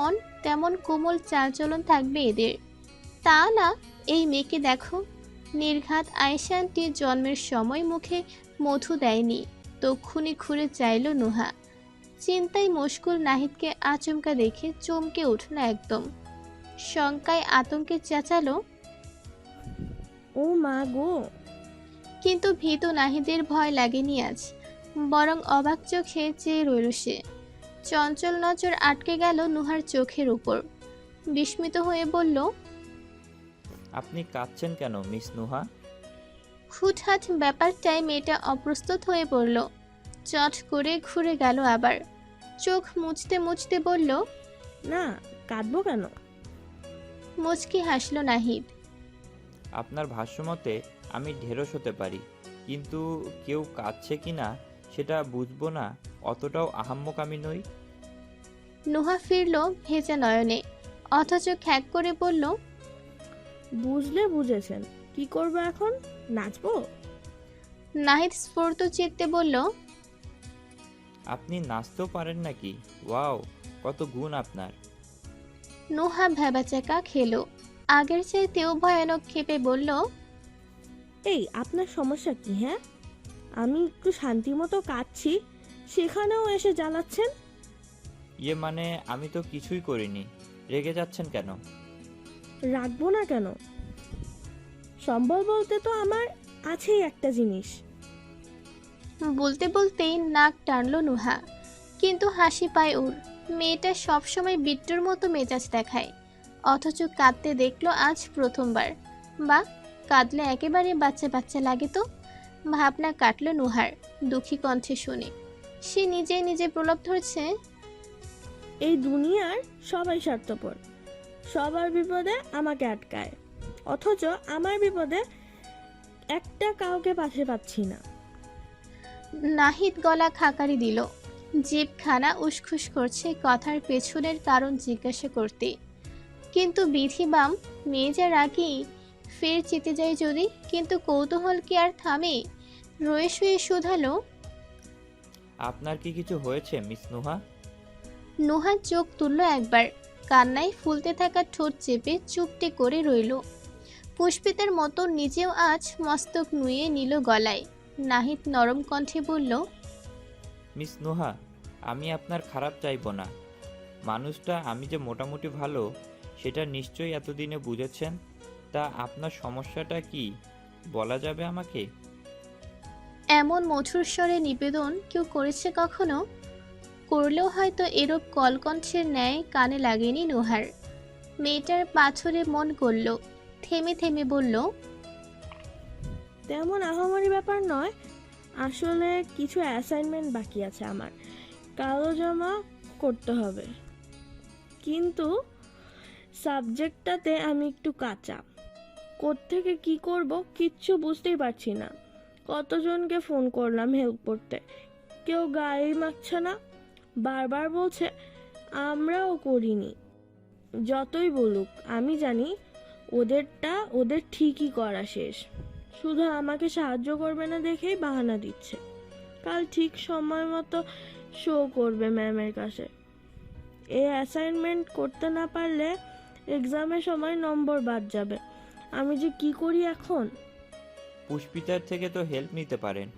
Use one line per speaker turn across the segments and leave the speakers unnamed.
মন তেমন কোমল চালচলন থাকবে এদের। তা না এই মেয়েকে দেখো। নির্ঘাত আয়সানটি জন্মের সময় মুখে মধু দেয়নি তক্ষুনি ঘুরে চাইল নুহা। চিন্তায় মুশকুল নাহিদকে আচমকা দেখে চমকে উঠল একদম। শঙ্কায় আতঙ্কে চেঁচালো
ও মা গো।
কিন্তু ভীত নাহিদের ভয় লাগেনি আজ বরং অবাক চোখে চেয়ে রইল সে। চঞ্চল নজর আটকে গেল নুহার চোখের উপর। বিস্মিত হয়ে বলল
আপনি কাঁদছেন কেন মিস নুহা?
হুটহাট ব্যাপারটায় মেয়েটা অপ্রস্তুত হয়ে পড়ল চট করে ঘুরে গেল আবার। চোখ মুছতে মুছতে বলল
না কাঁদবো কেন?
মুচকি হাসল নাহিদ।
আপনার ভাষ্যমতে আমি ঢেরস হতে পারি কিন্তু কেউ কাঁদছে কি না সেটা বুঝব না অতটাও আহাম্মক আমি নই।
নুহা ফিরল ভেজা নয়নে অথচ খ্যাক করে বলল
বুঝলে বুঝেছেন কি করব এখন? নাচবো?
নাহিদ স্ফূর্ত চিত্তে বলল
আপনি নাচতেও পারেন নাকি? ওয়াও কত গুণ আপনার।
নুহা ভেবাচাকা খেলো আগের চাইতেও ভয়ানক ক্ষেপে বলল
এই আপনার সমস্যা কি হ্যাঁ? আমি একটু শান্তি মতো কাঁদছি সেখানেও এসে জ্বালাচ্ছেন?
ইয়ে মানে আমি তো কিছুই করিনি রেগে যাচ্ছেন কেন?
রাখব না কেন? সম্বল বলতে তো আমার আছেই একটা জিনিস।
বলতে বলতেই নাক টানল নুহা কিন্তু হাসি পায় ওর। মেয়েটা সবসময় বিট্টুর মতো মেজাজ দেখায় অথচ কাঁদতে দেখল আজ প্রথমবার। বা কাঁদলে একেবারে বাচ্চা বাচ্চা লাগে তো। ভাবনা কাটল নুহার দুঃখী কণ্ঠে শুনে। সে নিজে নিজে প্রলাপ ধরছে
এই দুনিয়ার সবাই স্বার্থপর। সবার বিপদে আমাকে আটকায়। অথচ আমার বিপদে একটা কাউকে পাশে পাচ্ছি না।
নাহিদ গলা খাকারি দিল। জিভখানা উসখুস করছে কথার পেছনের কারণ জিজ্ঞাসা করতে। কিন্তু বিধিবাম মেয়ে যা রাগি ফের চেতে যায় যদি কিন্তু কৌতূহল কি আর থামে? রয়ে শুয়ে শুধালো।
আপনার কি কিছু হয়েছে মিস নুহা?
নুহার চোখ তুলল একবার। কান্নায় ফুলতে থাকা ঠোঁট চেপে চুপটে করে রইল। পুষ্পিতের মতো নিজেও আজ মস্তক নুয়ে নিল গলায়। নাহিদ নরম কণ্ঠে বলল
মিস নুহা আমি আপনার খারাপ চাইব না। মানুষটা আমি যে মোটামুটি ভালো সেটা নিশ্চয়ই এতদিনে বুঝেছেন? তা আপনার সমস্যাটা কি? বলা যাবে আমাকে?
এমন মধুর স্বরে নিবেদন কেউ করেছে কখনো? করলেও হয়তো এরূপ কলকণ্ঠের ন্যায় কানে লাগেনি নুহার। মেয়েটার পাথরে মন করল থেমে থেমে বলল
তেমন আহামরি ব্যাপার নয়। আসলে কিছু অ্যাসাইনমেন্ট বাকি আছে আমার। কালো জমা করতে হবে। কিন্তু সাবজেক্টটাতে আমি একটু কাঁচা। কোত্থেকে কি করব কিচ্ছু বুঝতেই পারছি না। কতজনকে ফোন করলাম হেল্প করতে। কেউ গায়ে মাখছে না। বারবার বলছে, আমরাও করিনি। যতই বলুক, আমি জানি ওদেরটা, ওদের ঠিকই করা শেষ। শুধু আমাকে সাহায্য করবে না দেখেই বাহানা দিচ্ছে। কাল ঠিক সময় মতো শো করবে ম্যামের কাছে। এই অ্যাসাইনমেন্ট করতে না পারলে এক্সামের সময় নম্বর বাদ যাবে। আমি যে কি করি এখন?
পুষ্পিতার থেকে তো হেল্প নিতে পারেন।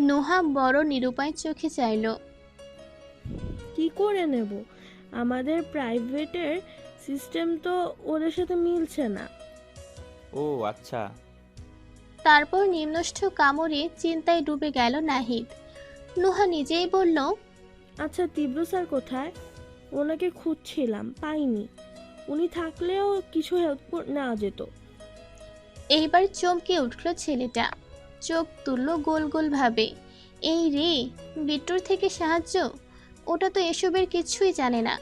নোহা বড় নিরুপায় চোখে চাইল।
কি করে নেব? আমাদের প্রাইভেটের সিস্টেম তো ওদের সাথে মিলছে না।
ও আচ্ছা।
তারপর নিম্নষ্ঠ কামড়ে চিন্তায় ডুবে গেল নাহিদ। নোহা নিজেই বলল
আচ্ছা তীব্র স্যার কোথায়? ওনাকে খুঁজছিলাম পাইনি। উনি থাকলেও কিছু হেল্প না যেত।
এইবার চমকে উঠল ছেলেটা। চোখ তুলল গোল গোল ভাবে। এই রে বিট্টুর থেকে সাহায্য? ওটা তো এসবের কিছুই জানে না।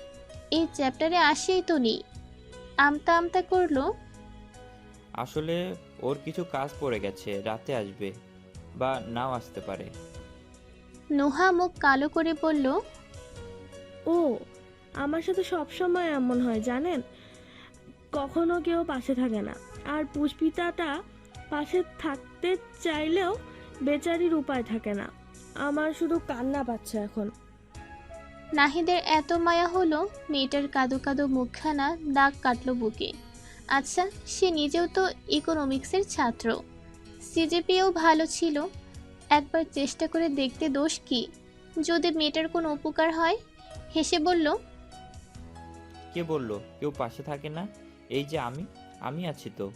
এই চ্যাপ্টারে আসেই তো নেই। আমতা আমতা করল?
আসলে ওর কিছু কাজ পড়ে গেছে রাতে আসবে বা নাও আসতে পারে।
নোহা মুখ কালো করে বলল
ও আমার সাথে সব সময় এমন হয়, জানেন? কখনো কেউ পাশে থাকে না। আর পুষ্পিতাটা পাশে থাকতে চাইলেও বেচারির উপায় থাকে না। আমার শুধু কান্না পাচ্ছে এখন।
নাহিদের এত মায়া হলো, মেয়েটার কাদো কাদো মুখখানা দাগ কাটলো বুকে। আচ্ছা সে নিজেও তো ইকোনমিক্সের ছাত্র। সিজিপিও ভালো ছিল। একবার চেষ্টা করে দেখতে দোষ কি? যদি মেয়েটার কোনো উপকার হয়? হেসে বলল
কে বলল? কেউ পাশে থাকে না? এই যে আমি আমি আছি তো।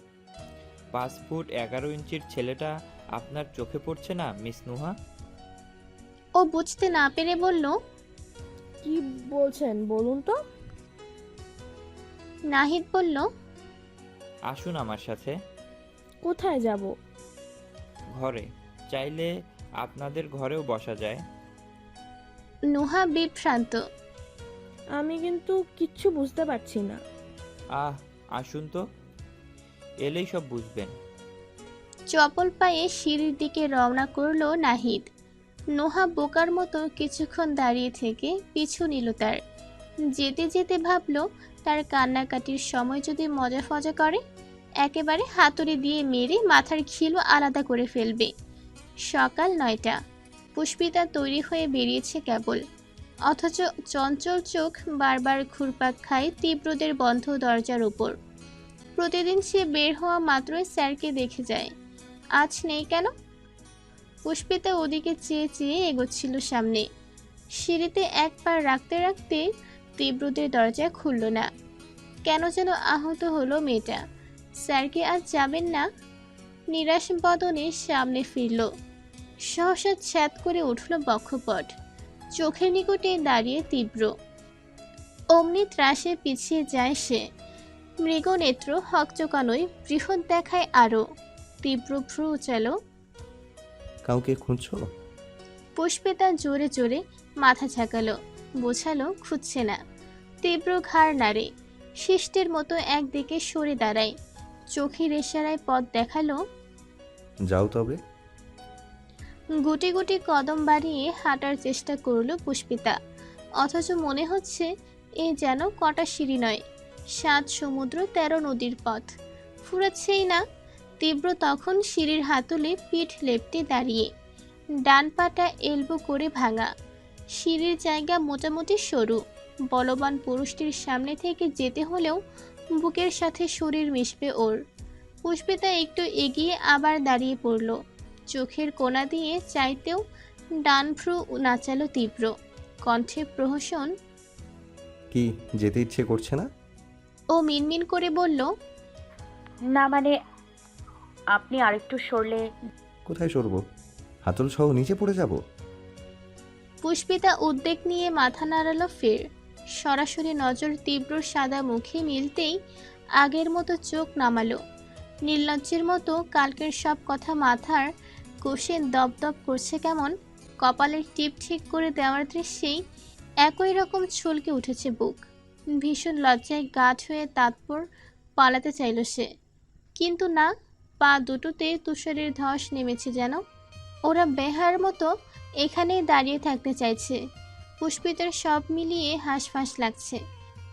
পাঁচ ফুট এগারো ইঞ্চির ছেলেটা আপনার চোখে পড়ছে না মিস নুহা?
ও বুঝতে না পেরে বলল
কি বলছেন বলুন তো।
নাহিদ বলল
আসুন আমার সাথে।
কোথায় যাব?
ঘরে। চাইলে আপনাদের ঘরেও বসা যায়।
নুহা বিভ্রান্ত।
আমি কিন্তু কিচ্ছু বুঝতে পারছি না।
আহ আসুন তো। এলেই সব বুঝবেন।
চপল পায়ে সিঁড়ির দিকে রওনা করল নাহিদ। নোহা বোকার মতো কিছুক্ষণ দাঁড়িয়ে থেকে পিছু নিল তার। যেতে যেতে ভাবলো তার কান্নাকাটির সময় যদি মজা ফজা করে একেবারে হাতুড়ি দিয়ে মেরে মাথার খিলও আলাদা করে ফেলবে। সকাল নয়টা। পুষ্পিতা তৈরি হয়ে বেরিয়েছে কেবল। অথচ চঞ্চল চোখ বারবার ঘুরপাক খায় তীব্রদের বন্ধ দরজার উপর। প্রতিদিন সে বের হওয়া মাত্রই স্যারকে দেখে যায়। আজ নেই কেন? পুষ্পিতা ওদিকে চেয়ে চেয়ে এগোচ্ছিল সামনে। সিঁড়িতে এক পা রাখতে রাখতে তীব্রদের দরজা খুলল না। কেন যেন আহত হলো মেয়েটা। স্যারকে আজ যাবেন না। নিরাশ বদনে সামনে ফিরল। সহসা ছ্যাদ করে উঠল বক্ষপট। চোখের নিকটে দাঁড়িয়ে তীব্র। অমনি ত্রাসে পিছিয়ে যায় সে। মৃগনেত্র হকচকানোয় বৃহৎ দেখায় আরও। তীব্র ভ্রু উচালো
কাউকে খুঁজছো?
পুষ্পিতা জোরে জোরে মাথা ঝাঁকালো। বোঝালো খুঁজছে না। তীব্র ঘাড় নাড়ে। শিষ্টের মতো একদিকে সরে দাঁড়ায়। চোখের ইশারায় পথ দেখাল।
যাও তবে।
গুটি গুটি কদম বাড়িয়ে হাঁটার চেষ্টা করল পুষ্পিতা। অথচ মনে হচ্ছে এ যেন কটা সিঁড়ি নয়। সাত সমুদ্র, তেরো নদীর পথ। ফুরাচ্ছেই না। তীব্র তখন সিঁড়ির হাতলে পিঠ লেপটে দাঁড়িয়ে। ডান পাটা এলবো করে ভাঙা। সিঁড়ির জায়গা মোটামুটি সরু। বলবান পুরুষটির সামনে থেকে যেতে হলেও বুকের সাথে শরীর মিশবে ওর। পুষ্পিতা একটু এগিয়ে আবার দাঁড়িয়ে পড়ল। চোখের কোনা দিয়ে চাইতেও ডান ভ্রু নাচালো তীব্র। কণ্ঠে প্রহসন
কি যেতে ইচ্ছে করছে না?
ও মিনমিন করে বলল
না মানে আপনি আরেকটু সরলে।
কোথায় সরবো? হাতল সহ নিচে পড়ে যাব?
পুষ্পিতা উদ্বেগ নিয়ে মাথা নাড়ালো ফের। সরাসরি নজর তীব্র সাদা মুখে মিলতেই আগের মতো চোখ নামালো। নির্লজ্জের মতো কালকের সব কথা মাথার কোষে দপদপ করছে কেমন? কপালের টিপ ঠিক করে দেওয়ার দৃশ্যেই একই রকম ছলকে উঠেছে বুক। ভীষণ লজ্জায় গাঢ় হয়ে তাৎপর পালাতে চাইল সে। কিন্তু না, পা দুটোতে তুষারের ধস নেমেছে যেন। ওরা বেহার মতো এখানেই দাঁড়িয়ে থাকতে চাইছে। পুষ্পিতার সব মিলিয়ে হাঁসফাঁস লাগছে।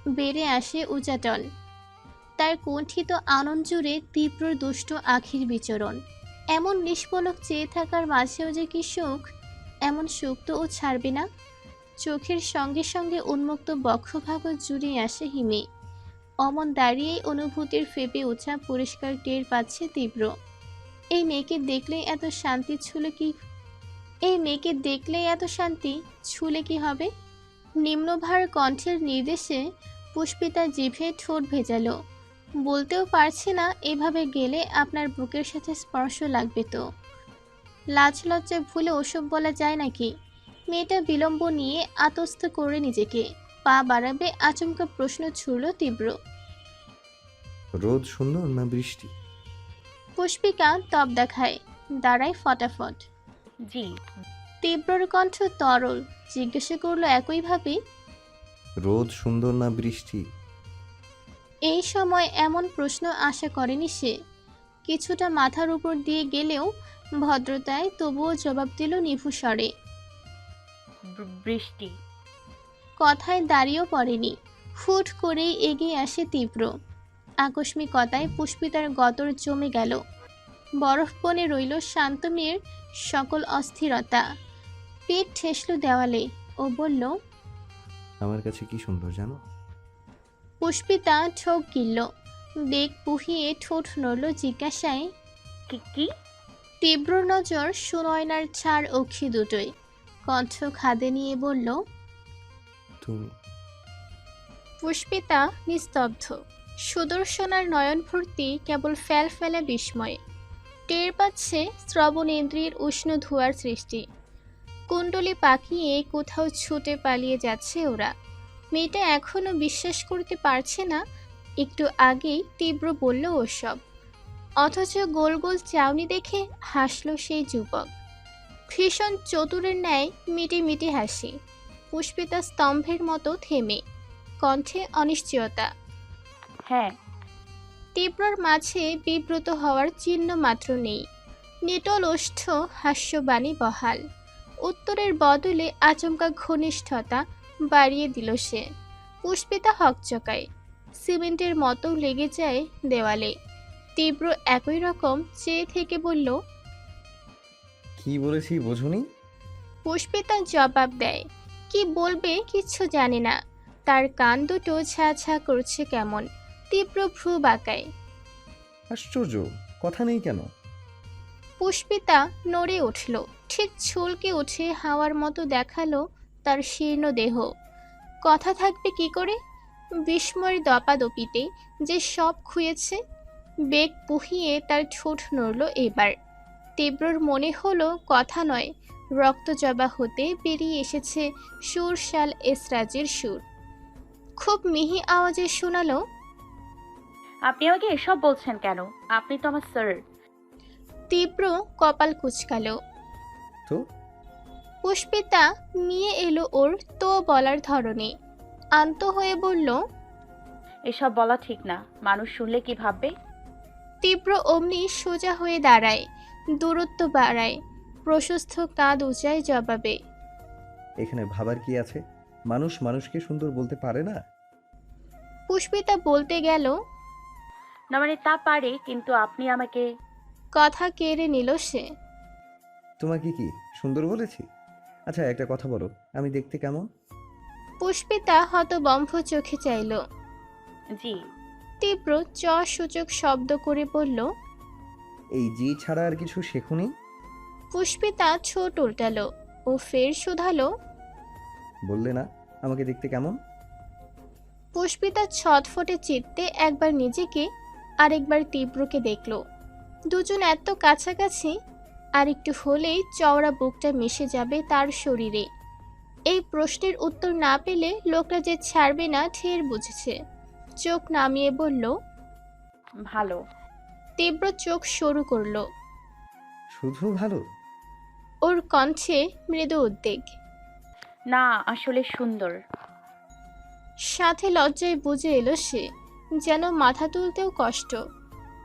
বেড়ে আসে উচাটন তার কুণ্ঠিত আনন্দ জুড়ে তীব্র দুষ্ট আখির বিচরণ। এমন নিষ্পলক চেয়ে থাকার মাঝেও যে কি সুখ, এমন সুখ তো ও ছাড়বে না। চোখের সঙ্গে সঙ্গে উন্মুক্ত বক্ষভাগ জুড়ে আসে হিমে। অমন দাঁড়িয়েই অনুভূতির ফেপে ওঠা পরিষ্কার টের পাচ্ছে তীব্র। এই মেয়েকে দেখলেই এত শান্তি ছুলে কি, এই মেয়েকে দেখলেই এত শান্তি ছুলে কি হবে? নিম্নভার কণ্ঠের নির্দেশে পুষ্পিতা জিভে ঠোঁট ভেজালো। বলতেও পারছি না এভাবে গেলে আপনার বুকের সাথে স্পর্শ লাগবে তো। লাজ লজ্জা ভুলে ওসব বলা যায় নাকি? মেয়েটা বিলম্ব নিয়ে আতস্থ করে নিজেকে পা বাড়াবে আচমকা প্রশ্ন ছুড়ল তীব্র।
রোদ সুন্দর না বৃষ্টি?
পুষ্পিকা তপ দেখায় দাঁড়ায় ফটাফট।
জি।
তীব্রর কণ্ঠ তরল জিজ্ঞাসা করল একইভাবে?
রোদ সুন্দর না বৃষ্টি?
এই সময় এমন প্রশ্ন আশা করেনি সে। কিছুটা মাথার উপর দিয়ে গেলেও ভদ্রতায় তবুও জবাব দিল নিভু স্বরে।
বৃষ্টি।
কথায় দাঁড়িয়েও পড়েনি। ফুট করেই এগিয়ে আসে তীব্র। আকস্মিকতায় পুষ্পিতার গতর জমে গেল। বরফ বনে রইল শান্তমীর সকল অস্থিরতা। পেট ঠেসল দেওয়ালে ও বলল
আমার কাছে কি সুন্দর জানো?
পুষ্পিতা ঠোক গিলল। বেগ পুহিয়ে ঠোঁট নড়ল জিজ্ঞাসায়
কি কি?
তীব্র নজর সুনয়নার ছাড় অক্ষি দুটোই কণ্ঠ খাদে নিয়ে বলল
তুমি।
পুষ্পিতা নিস্তব্ধ। সুদর্শনার নয়ন ভর্তি কেবল ফেল ফেলে বিস্ময়ে। টের পাচ্ছে শ্রবণেন্দ্রিয়ের উষ্ণ ধোঁয়ার সৃষ্টি। কুণ্ডলি পাকিয়ে কোথাও ছুটে পালিয়ে যাচ্ছে ওরা। মেয়েটা এখনও বিশ্বাস করতে পারছে না। একটু আগেই তীব্র বলল ওসব। অথচ গোল গোল চাউনি দেখে হাসলো সেই যুবক। ভীষণ চতুরের ন্যায় মিটি মিটি হাসি। পুষ্পিতা স্তম্ভের মতো থেমে। কণ্ঠে অনিশ্চয়তা।
হ্যাঁ।
তীব্রর মাঝে বিব্রত হওয়ার চিহ্ন মাত্র নেই। নিটল ওষ্ঠ হাস্যবাণী বহাল। উত্তরের বদলে আচমকা ঘনিষ্ঠতা বাড়িয়ে দিল সে। পুষ্পিতা হকচকায়। সিমেন্টের মতো লেগে যায় দেওয়ালে। তীব্র একই রকম চেয়ে থেকে বলল
কি বলেছি বোঝনি?
পুষ্পিতা জবাব দেয় কি বলবে কিচ্ছু জানে না। তার কান দুটো ছা ছা করছে কেমন। তীব্র ভ্রু বাঁকায়।
আশ্চর্য কথা নেই কেন?
পুষ্পিতা নড়ে উঠল। ঠিক ছলকে উঠে হাওয়ার মতো দেখাল তার শীর্ণ দেহ। কথা থাকবে কি করে? বিস্ময়ের দপাদপিতে যে সব খুয়েছে বেগ পুহিয়ে তার ঠোঁট নড়ল এবার। তীব্রর মনে হলো কথা নয় রক্তজবা হতে বেরিয়ে এসেছে সুর শাল এসরাজের সুর। খুব মিহি আওয়াজে শোনালো
আপনি আমাকে এসব বলছেন কেন? আপনি তো আমার স্যার।
তীব্র কপাল কুচকালো।
তো
পুষ্পিতা নিয়ে এলো ওর তো বলার ধরনে। আন্ত হয়ে বলল
এসব বলা ঠিক না মানুষ শুনলে কি ভাববে?
তীব্র অমনি সোজা হয়ে দাঁড়ায় দূরত্ব বাড়ায় প্রশস্ত কাঁধ উঁচায় জবাবে।
এখানে ভাবার কি আছে? মানুষ মানুষকে সুন্দর বলতে পারে না?
পুষ্পিতা বলতে গেল
না মানে তা পারে কিন্তু আপনি আমাকে
কথা কেড়ে নিল সে।
তোমাকে কি সুন্দর বলেছি? আচ্ছা একটা কথা বলো। আমি দেখতে কেমন?
পুষ্পিতা হতবম্ভ চোখে চাইল।
জি।
তীব্র চ সূচক শব্দ করে বলল
এই জি ছাড়া আর কিছু শেখুনি?
পুষ্পিতা ছোট উল্টালো ও ফের শুধালো
বললে না আমাকে দেখতে কেমন?
পুষ্পিতা ছটফটে চিত্তে একবার নিজেকে আরেকবার তীব্রকে দেখল। দুজন এত কাছাকাছি আর একটু হলেই চওড়া বুকটা মিশে যাবে তার শরীরে। এই প্রশ্নের উত্তর না পেলে লোকটা যে ছাড়বে না ঠের বুঝেছে। চোখ নামিয়ে বলল
ভালো।
তীব্র চোখ সরু করল।
শুধু ভালো?
ওর কণ্ঠে মৃদু উদ্বেগ।
না আসলে সুন্দর।
সাথে লজ্জায় বুঝে এলো সে যেন মাথা তুলতেও কষ্ট।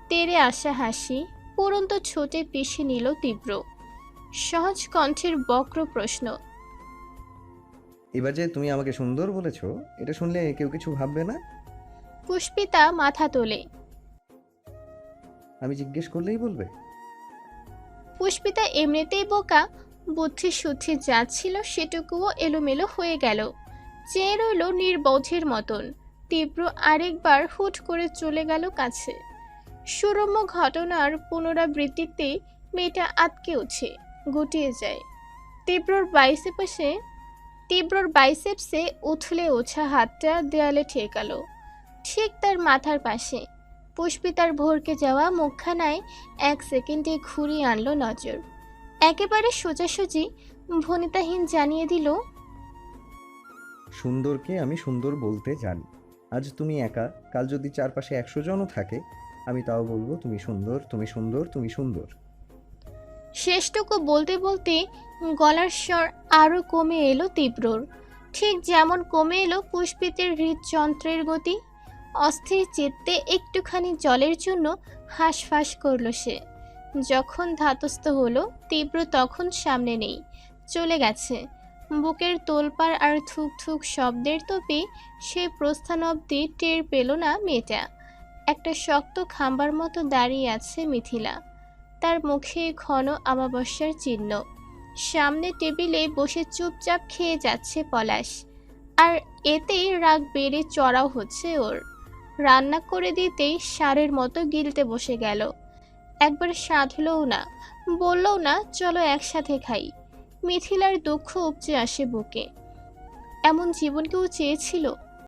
তেরে আসা হাসি। পুরন্ত ছোটে পিষে নিল তীব্র। সহজ কণ্ঠের বক্র প্রশ্ন
এবার যে তুমি আমাকে সুন্দর বলেছ এটা শুনলে কেউ কিছু ভাববে না?
পুষ্পিতা মাথা তোলে।
আমি জিজ্ঞেস করলেই বলবে।
পুষ্পিতা এমনিতেই বোকা বুদ্ধি শুদ্ধি যা ছিল সেটুকুও এলোমেলো হয়ে গেল। চেয়ে রইল নির্বোধের মতন। তীব্র আরেকবার হুট করে চলে গেল কাছে। সুরম্য ঘটনার পুনরাবৃত্তিতে মেয়েটা আটকে উঠে, গুটিয়ে যায়। তীব্রর বাইসেপসে তীব্রর বাইসেপসে উথলে ওঠা হাতটা দেয়ালে ঠেকালো ঠিক তার মাথার পাশে, পুষ্পিতার ভরকে যাওয়া মুখখানায় এক সেকেন্ডে ঘুরিয়ে আনলো নজর। একেবারে সোজাসুজি ভনিতাহীন জানিয়ে দিল,
সুন্দরকে আমি সুন্দর বলতে জানি। আজ তুমি একা, কাল যদি চারপাশে একশো জনও থাকে আমি তাও বলব, তুমি সুন্দর তুমি সুন্দর তুমি সুন্দর।
শেষটুকু বলতে বলতে গলার স্বর আরও কমে এলো তীব্রর। ঠিক যেমন কমে এলো পুষ্পিতের হৃদযন্ত্রের গতি, অস্থির চিত্তে একটুখানি জলের জন্য হাঁসফাঁস করল সে। যখন ধাতস্থ হলো, তীব্র তখন সামনে নেই, চলে গেছে। বুকের তোলপাড় আর থুক থুক শব্দের তোপে সে প্রস্থান অবধি টের পেল না মেয়েটা। একটা শক্ত খাম্বার মতো দাঁড়িয়ে আছে মিথিলা। তার মুখে ঘন আমাবস্যার চিহ্ন। সামনে টেবিলে বসে চুপচাপ খেয়ে যাচ্ছে পলাশ। আর এতেই রাগ বেড়ে চড়াও হচ্ছে ওর। রান্না করে দিতেই সারের মতো গিলতে বসে গেল। একবার সাধলও না, বললও না, চলো একসাথে খাই। মিথিলার দুঃখ উপচে আসে বুকে। এমন জীবন কেউ চেয়েছিল?